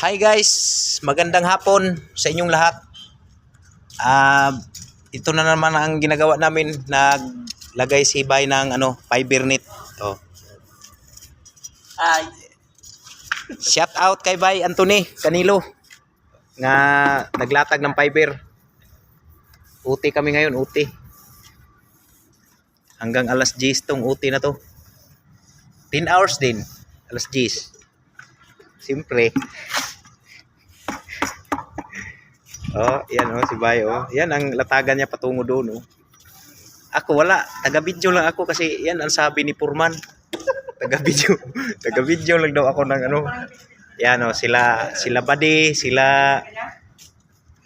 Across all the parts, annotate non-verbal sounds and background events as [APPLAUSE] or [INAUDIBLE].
Hi guys, magandang hapon sa inyong lahat. Ah, ito na naman ang ginagawa namin, naglagay si Bay ng ano, fiber net. Oh. Ay, Shout out kay Bay Anthony Canilo nga naglatag ng fiber. Uti kami ngayon, uti. Hanggang alas 10 tong uti na to. 10 hours din, alas 10. Siyempre. Oh, yan oh, si Bay oh. Yan ang latagan niya patungo doon oh. Ako wala, taga-video lang ako kasi yan ang sabi ni Purman. [LAUGHS] Taga-video. [LAUGHS] Taga-video lang daw ako ng ano. Yan oh, sila sila Buddy, sila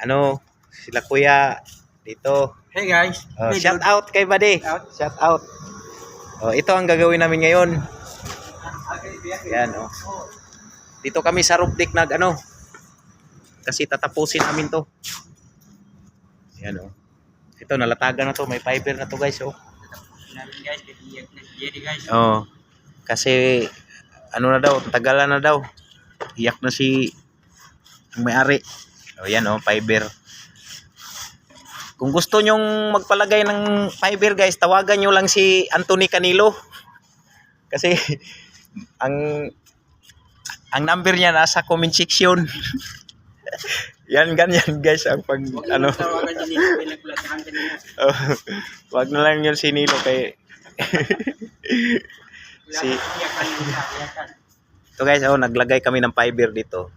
ano, sila Kuya dito. hey guys. Oh, Hey, shout dude. out kay Buddy. Out. Shout out. Oh, ito ang gagawin namin ngayon. Yan oh. Dito kami sa roof deck nag ano. Kasi tatapusin namin to. Yan oh. Ito nalatagan na to, may fiber na to guys oh. Namin guys, Jerry guys. Oo. Kasi ano na daw, tagalan na daw. Iyak na si ang may-ari. O yan oh, fiber. Kung gusto nyong magpalagay ng fiber guys, tawagan nyo lang si Anthony Canilo. Kasi [LAUGHS] ang ang number niya nasa comment section. [LAUGHS] yan ganyan guys ang pag Huwag ano. tawagan kanina. Oh, wag na lang yun si Nilo kay Si-. Ito guys, oh, naglagay kami ng fiber dito.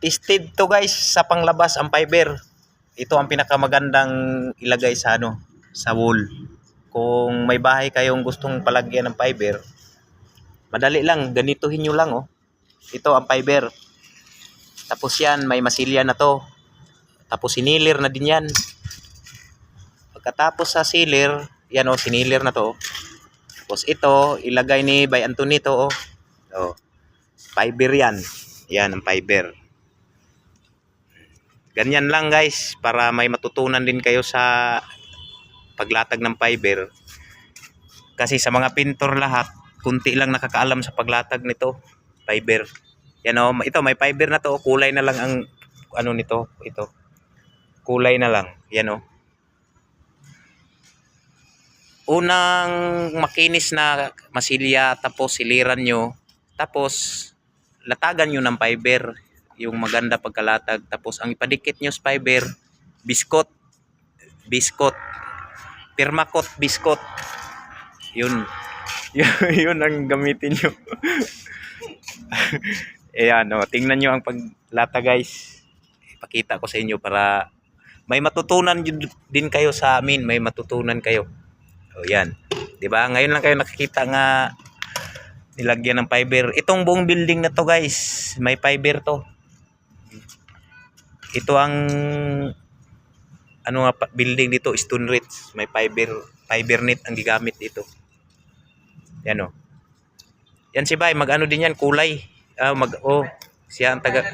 Tested to guys sa panglabas ang fiber. Ito ang pinakamagandang ilagay sa ano, sa wall. Kung may bahay kayong gustong palagyan ng fiber, madali lang, ganituhin nyo lang oh. Ito ang fiber. Tapos yan, may masilya na to. Tapos sinilir na din yan. Pagkatapos sa sealer, yan oh, sinilir na to. Tapos ito, ilagay ni Bay Anthony to oh. Oh. Fiber yan. Yan ang fiber. Ganyan lang guys para may matutunan din kayo sa paglatag ng fiber. Kasi sa mga pintor lahat, kunti lang nakakaalam sa paglatag nito, fiber. Yan oh, ito may fiber na to, kulay na lang ang ano nito, ito. Kulay na lang. Yan oh. Unang makinis na masilya tapos siliran nyo tapos, latagan nyo ng fiber, yung maganda pagkalatag. Tapos, ang ipadikit nyo sa fiber, biskot, biskot, permakot, biskot. Yun. yun, [LAUGHS] yun ang gamitin nyo. [LAUGHS] Ayan, o, tingnan nyo ang paglata guys. Ipakita ko sa inyo para may matutunan din kayo sa amin, may matutunan kayo. O, yan. ba? Ngayon lang kayo nakikita nga nilagyan ng fiber. Itong buong building na to guys, may fiber to. Ito ang ano nga building dito, Stone Ridge. May fiber, fiber net ang gigamit dito. Yan o. Yan si Bay, mag-ano din yan, kulay. Ah, mag oh, siya ang taga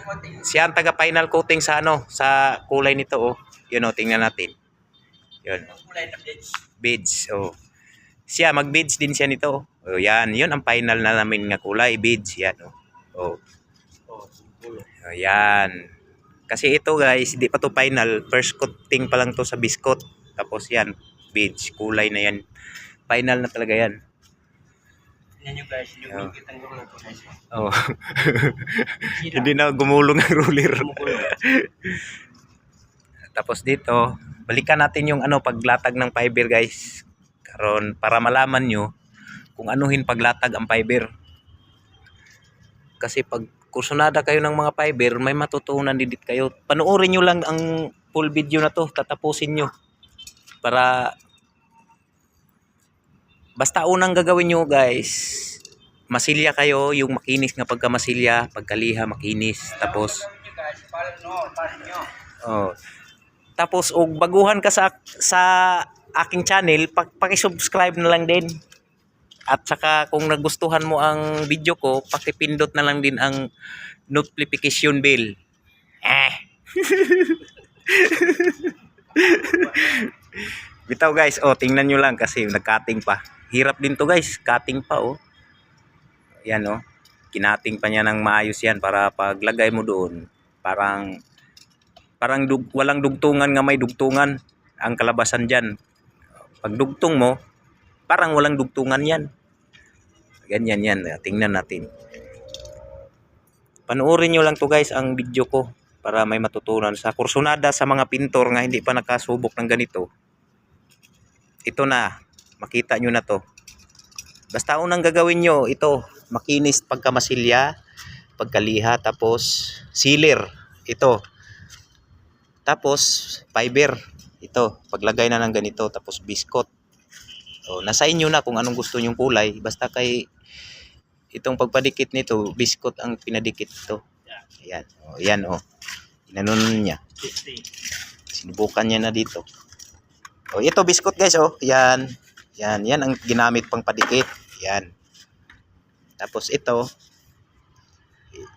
siya ang taga final coating sa ano, sa kulay nito oh. Yun oh, tingnan natin. Yun Kulay na bitch. beads. Oh. Siya, mag-beads din siya nito. Oh, yan. Yun ang final na namin nga kulay. Beads. Yan. Oh. Oh. Oh, oh, yan. Kasi ito guys, hindi pa to final. First coating pa lang to sa biscuit. Tapos yan, beads. Kulay na yan. Final na talaga yan. Tingnan nyo guys, yung higit ang na to guys. Oh. [LAUGHS] Hindi na gumulong ang ruler. [LAUGHS] Tapos dito, balikan natin yung ano paglatag ng fiber guys. Karon para malaman nyo kung anuhin paglatag ang fiber. Kasi pag kursunada kayo ng mga fiber, may matutunan din dit kayo. Panoorin nyo lang ang full video na to, tatapusin nyo. Para basta unang gagawin nyo guys, masilya kayo, yung makinis nga pagka masilya, pagkaliha makinis. Tapos. Oh. Tapos og baguhan ka sa sa aking channel, pak paki-subscribe na lang din. At saka kung nagustuhan mo ang video ko, pakipindot na lang din ang notification bell. Eh. [LAUGHS] Bitaw guys, oh tingnan nyo lang kasi nag-cutting pa. Hirap din to guys, cutting pa oh. Yan oh. kinating pa niya ng maayos yan para paglagay mo doon, parang parang dug, walang dugtungan nga may dugtungan ang kalabasan dyan. Pag dugtong mo, parang walang dugtungan yan. Ganyan yan. Tingnan natin. Panoorin nyo lang to guys ang video ko para may matutunan. Sa kursunada sa mga pintor nga hindi pa nakasubok ng ganito. Ito na. Makita nyo na to. Basta unang gagawin nyo, ito. Makinis pagkamasilya, pagkaliha, tapos sealer. Ito. Tapos fiber. Ito. Paglagay na ng ganito, tapos biscuit. So, nasa inyo na kung anong gusto nyong kulay. Basta kay itong pagpadikit nito, biscuit ang pinadikit ito. Ayan. O, ayan o. Inanon niya. 50. Sinubukan niya na dito. O, ito biscuit guys oh. Yan. Yan. Yan ang ginamit pang padikit. Yan. Tapos ito.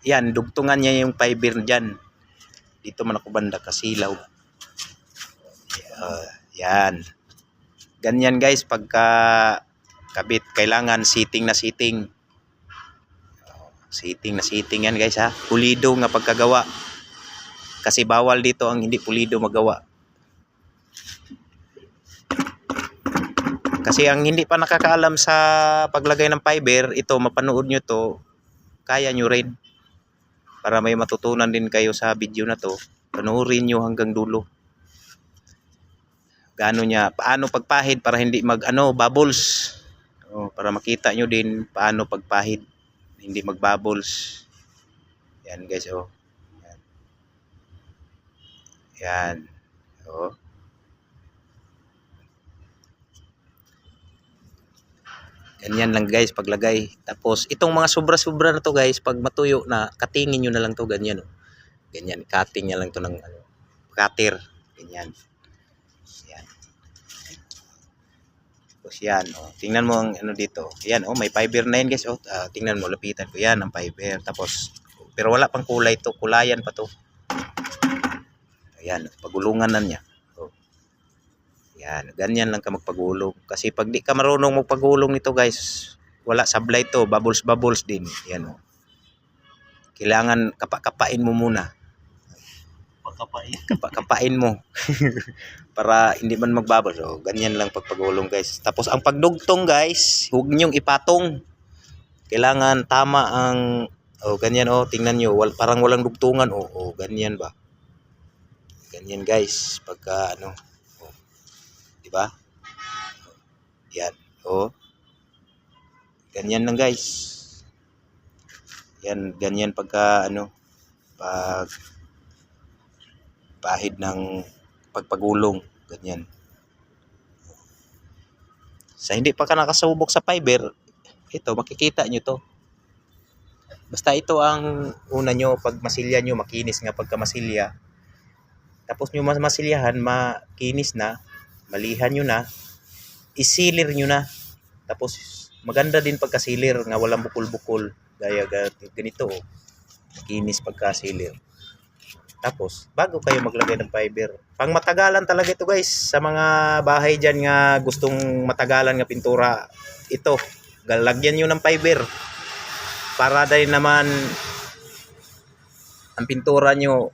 Yan. Dugtungan niya yung fiber dyan. Dito man ako banda kasilaw. Uh, yan. Ganyan guys pagka kabit kailangan sitting na sitting. Sitting na sitting yan guys ha. Pulido nga pagkagawa. Kasi bawal dito ang hindi pulido magawa. Kasi ang hindi pa nakakaalam sa paglagay ng fiber, ito mapanood nyo to, kaya nyo rin. Para may matutunan din kayo sa video na to, panoorin nyo hanggang dulo. Gaano niya, paano pagpahid para hindi mag ano, bubbles. Oh, para makita nyo din paano pagpahid, hindi mag bubbles. Yan guys, oh. Yan. Yan. Oh. Ganyan lang guys paglagay. Tapos itong mga sobra-sobra na to guys, pag matuyo na, katingin nyo na lang to ganyan. Oh. Ganyan, cutting niya lang to ng ano, cutter. Ganyan. Yan. Tapos yan, oh. tingnan mo ang ano dito. Yan, oh, may fiber na yan guys. Oh. Ah, tingnan mo, lapitan ko. Yan ang fiber. Tapos, pero wala pang kulay to. Kulayan pa to. Ayan, pagulungan na niya. Yan, ganyan lang ka magpagulong. Kasi pag di ka marunong magpagulong nito guys, wala sablay to, bubbles bubbles din. Yan oh. Kailangan kapa-kapain mo muna. Pagkapain. Kapa-kapain mo. [LAUGHS] Para hindi man magbubbles. So, ganyan lang pagpagulong guys. Tapos ang pagdugtong guys, huwag niyong ipatong. Kailangan tama ang oh ganyan oh, tingnan niyo, wal, parang walang dugtungan oh, oh, ganyan ba? Ganyan guys, pagka ano, ba? Yan, oh. Ganyan lang guys. Yan, ganyan pagka ano, pag pahid ng pagpagulong, ganyan. Sa hindi pa ka nakasubok sa fiber, ito, makikita nyo to. Basta ito ang una nyo, pag masilya nyo, makinis nga pagka masilya. Tapos nyo mas masilyahan, makinis na, malihan nyo na, isilir nyo na. Tapos maganda din pagkasilir nga walang bukol-bukol. Gaya ga- ganito, oh. makinis pagkasilir. Tapos, bago kayo maglagay ng fiber. Pang matagalan talaga ito guys. Sa mga bahay dyan nga gustong matagalan nga pintura, ito, lagyan nyo ng fiber. Para din naman ang pintura nyo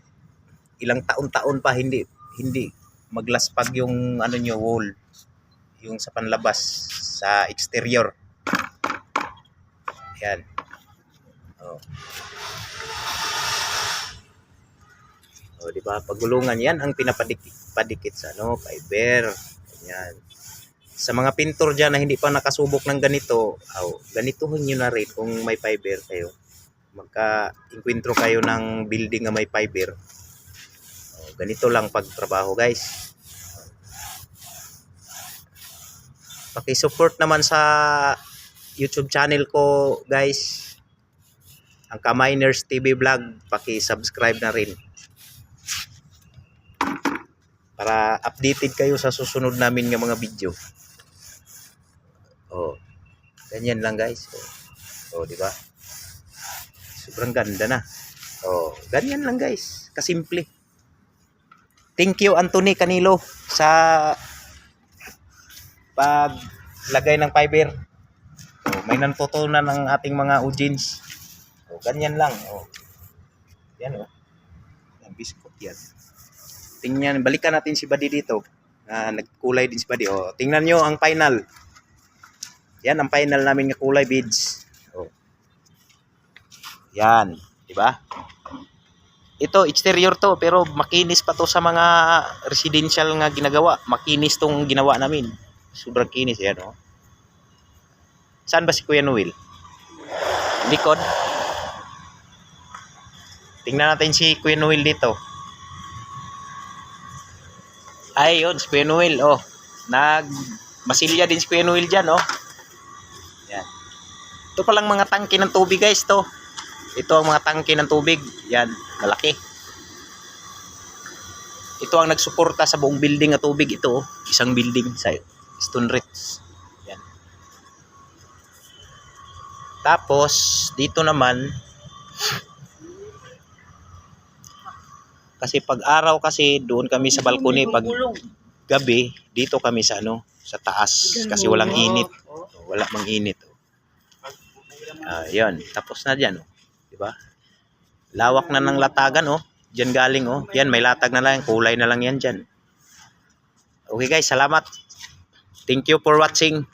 ilang taon-taon pa hindi hindi maglaspag yung ano nyo wall yung sa panlabas sa exterior yan oh. Oh, di ba? Pagulungan 'yan ang pinapadikit padikit sa ano, fiber. Yan. Sa mga pintor diyan na hindi pa nakasubok ng ganito, oh, ganituhin niyo na rin kung may fiber kayo. Magka-inkwentro kayo ng building na may fiber. Ganito lang pagtrabaho, guys. Paki-support naman sa YouTube channel ko, guys. Ang Kaminers TV Vlog, paki-subscribe na rin para updated kayo sa susunod namin ng mga video. Oh. Ganyan lang guys. Oh, oh di ba? Sobrang ganda na. Oh, ganyan lang guys. Kasimple. Thank you Anthony Canilo sa paglagay ng fiber. Oh, may natutunan ang ating mga audience. ganyan lang. Oh. Yan oh. Yan, biskot yan. Tingnan, balikan natin si Buddy dito. Na nagkulay din si Buddy. Oh, tingnan nyo ang final. Yan ang final namin nga kulay beads. Oh. Yan, di ba? Ito exterior to pero makinis pa to sa mga residential nga ginagawa. Makinis tong ginawa namin. Sobrang kinis yan oh. Saan ba si Kuya Noel? Likod. Tingnan natin si Kuya Noel dito. Ay, yun, si Kuya Noel, oh. Nag, masilya din si Kuya Noel dyan, oh. Yan. Ito palang mga tangke ng tubig, guys, to. Ito ang mga tangke ng tubig. Yan, malaki. Ito ang nagsuporta sa buong building na tubig. Ito, isang building sa Stone Ridge. Yan. Tapos, dito naman, kasi pag araw kasi doon kami sa balkoni pag gabi dito kami sa ano sa taas kasi walang init wala mang init ah yan tapos na diyan oh. Ba? Lawak na ng latagan oh. Diyan galing oh. Yan may latag na lang kulay na lang yan diyan. Okay guys salamat. Thank you for watching